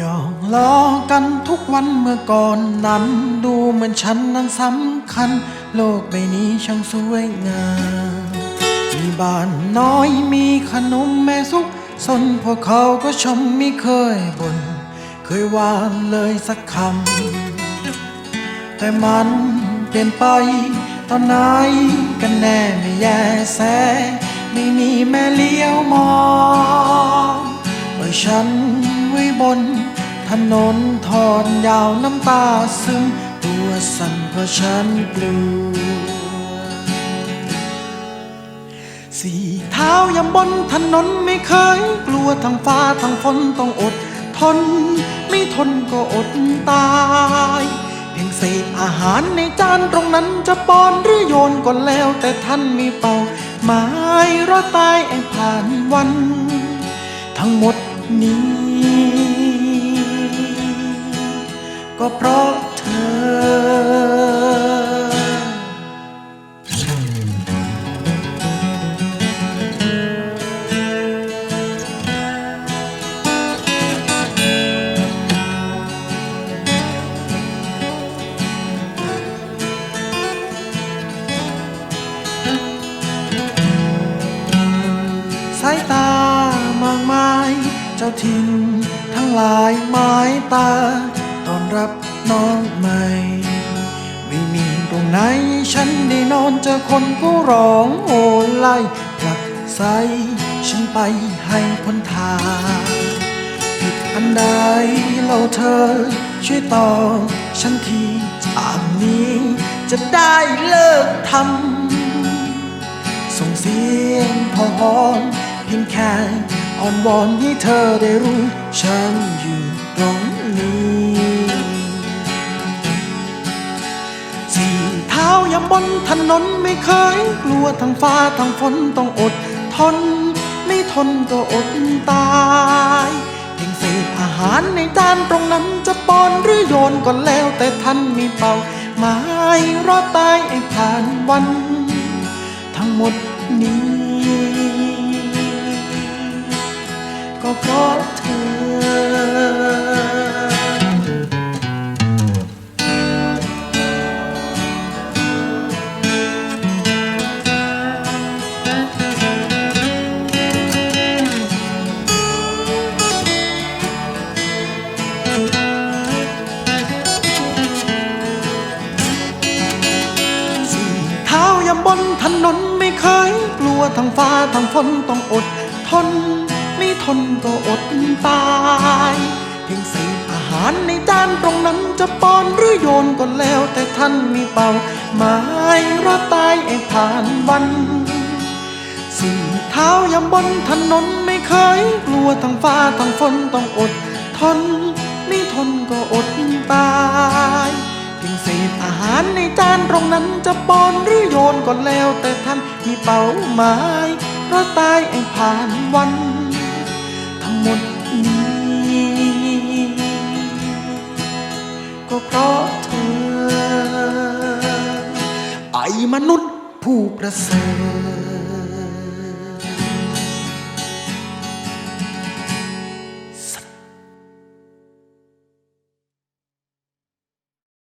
ยอกล้อกันทุกวันเมื่อก่อนนั้น ดูเหมือนฉันนั้นสำคัญ โลกใบนี้ช่างสวยงาม มีบ้านน้อยมีขนมแม่สุกสนพวกเขาก็ชมไม่เคยบน่นเคยว่าเลยสักคำ แต่มันเปลี่ยนไปตอนไหนกันแน่ไม่แยแส ไม่มีแม่เลี้ยวมองปล่อยฉันไว้บน ถนนทอนยาวน้ำตาซึม ตัวสั่นเพราะฉันกลัวสี่เท้ายำบนถนนไม่เคย กลัวทั้งฟ้าทั้งฝนต้องอดทน ไม่ทนก็อดตายเพียงเศษอาหารในจานตรงนั้นจะปอนหรือโยนก็แล้วแต่ท่านมีเป่า หมายรอตายแอบผ่านวัน ทั้งหมดนี้ ก็เพราะเธอ จ้าถิ่นทั้งหลายไม้ตาตอนรับน้องใหม่ ไม่มีตรงไหนฉันได้นอนเจอคนก็ร้องโอไล่ผลักไสฉันไปให้พ้นทางผิดอันใดเล่าเธอ ช่วยตอบฉันทีจากนี้ จะได้เลิกทำส่งเสียงพอหอนเพียงแค่ อ่อนวอนให้เธอได้รู้ ฉันอยู่ตรงนี้สี่เท้ายำบนถนนไม่เคยกลัวทั้งฟ้าทั้งฝนต้องอดทน ไม่ทนก็อดตายเพียงเศษอาหารในจานตรงนั้นจะปอนหรือโยนก็แล้ว แต่ท่านมีเป่าหมายรอดตายไอ้ผ่านวัน ทั้งหมดนี้ ก็เพราะเธอสี่เท้ายำบนถนนไม่เคยกลัวทั้งฟ้าทั้งฝนต้องอดทน ไม่ทนก็อดตายเพียงเศษอาหารในจานตรงนั้นจะป้อนหรือโยนก็แล้ว แต่ท่านมีเป่าหมายรอตายไอ้ผ่านวันสี่เท้ายำบนถนนไม่เคยกลัวทั้งฟ้าทั้งฝนต้องอดทน ไม่ทนก็อดตายเพียงเศษอาหารในจานตรงนั้นจะป้อนหรือโยนก็แล้ว แต่ท่านมีเป้าหมายเพราะตายไอ้ผ่านวัน เพราะเธอ ไอมนุษย์ผู้ประเสริฐ